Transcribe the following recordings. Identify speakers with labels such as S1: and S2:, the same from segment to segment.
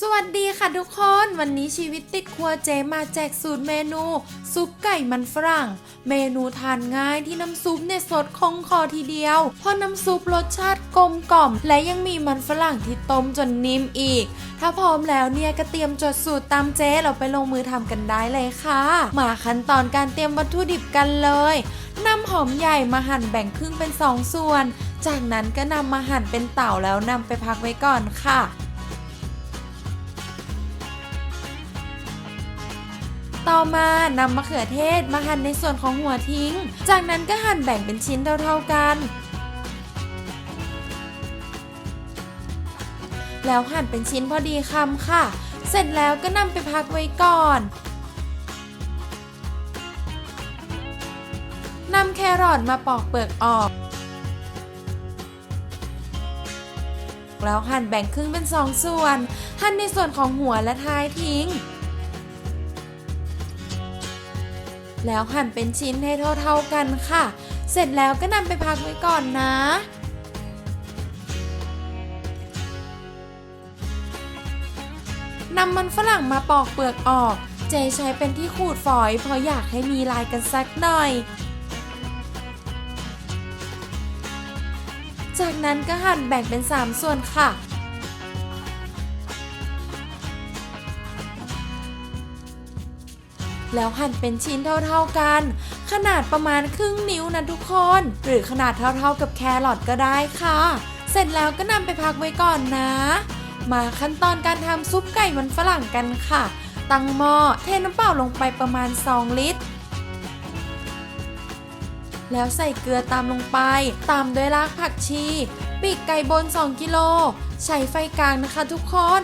S1: สวัสดีค่ะทุกคน วันนี้ชีวิตติดครัวเจมาแจกสูตรเมนู ซุปไก่มันฝรั่ง เมนูทานง่ายที่น้ำซุปเนี่ยสดคงคอทีเดียว เพราะน้ำซุปรสชาติกลมกล่อม และยังมีมันฝรั่งที่ต้มจนนิ่มอีก ถ้าพร้อมแล้วเนี่ยก็เตรียมจดสูตรตามเจเราไปลงมือทำกันได้เลยค่ะ มาขั้นตอนการเตรียมวัตถุดิบกันเลยนำหอมใหญ่มาหั่นแบ่งครึ่งเป็นสองส่วน จากนั้นก็นำมาหั่นเป็นเต่าแล้วนำไปพักไว้ก่อนค่ะ ต่อมานำมะเขือเทศมาหั่นในส่วนของหัวทิ้ง จากนั้นก็หั่นแบ่งเป็นชิ้นเท่าๆกัน แล้วหั่นเป็นชิ้นพอดีคำค่ะ เสร็จแล้วก็นำไปพักไว้ก่อนนำแครอทมาปอกเปลือกออก แล้วหั่นแบ่งครึ่งเป็นสองส่วน หั่นในส่วนของหัวและท้ายทิ้ง แล้วหั่นเป็นชิ้นให้เท่า ๆกันค่ะ เสร็จแล้วก็นำไปพักไว้ก่อนนะนำมันฝรั่งมาปอกเปลือกออก เจใช้เป็นที่ขูดฝอยเพราะอยากให้มีลายกันสักหน่อย จากนั้นก็หั่นแบ่งเป็น 3 ส่วนค่ะ แล้วหั่นเป็นชิ้นเท่าๆกัน ขนาดประมาณครึ่งนิ้วนะทุกคน หรือขนาดเท่าๆกับแครอทก็ได้ค่ะ เสร็จแล้วก็นำไปพักไว้ก่อนนะ มาขั้นตอนการทำซุปไก่มันฝรั่งกันค่ะ ตั้งหม้อเทน้ำเปล่าลงไปประมาณ 2 ลิตรแล้วใส่เกลือตามลงไป ตามด้วยรากผักชี ปีกไก่บน 2 กิโล ใช้ไฟกลางนะคะทุกคน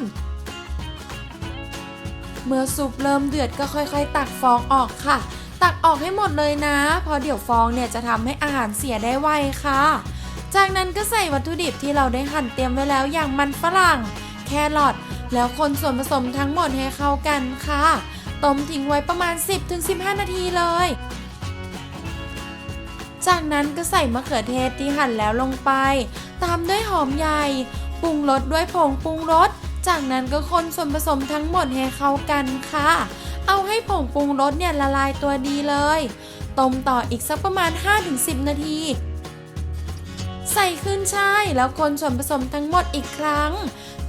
S1: เมื่อซุปเริ่มเดือดก็ค่อยๆ ตักฟองออกค่ะ ตักออกให้หมดเลยนะ เพราะเดี๋ยวฟองเนี่ยจะทำให้อาหารเสียได้ไวค่ะ จากนั้นก็ใส่วัตถุดิบที่เราได้หั่นเตรียมไว้แล้วอย่างมันฝรั่ง แครอทแล้วคนส่วนผสมทั้งหมดให้เข้ากันค่ะต้มทิ้งไว้ประมาณ 10-15 นาทีเลย จากนั้นก็ใส่มะเขือเทศที่หั่นแล้วลงไป ตามด้วยหอมใหญ่ ปรุงรสด้วยผงปรุงรส จากนั้นก็คนส่วนผสมทั้งหมดให้เข้ากันค่ะ เอาให้ผงปรุงรสเนี่ยละลายตัวดีเลย ต้มต่ออีกสักประมาณ 5-10 นาที ใส่ขึ้นช่ายแล้วคนส่วนผสมทั้งหมดอีกครั้ง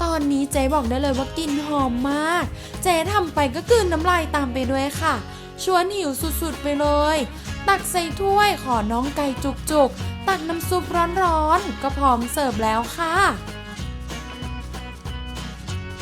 S1: ตอนนี้เจ๊บอกได้เลยว่ากลิ่นหอมมาก เจ๊ทำไปก็กลืนน้ำลายตามไปด้วยค่ะ ชวนหิวสุดๆไปเลย ตักใส่ถ้วยขอน้องไก่จุกๆ ตักน้ำซุปร้อนๆ ก็พร้อมเสิร์ฟแล้วค่ะ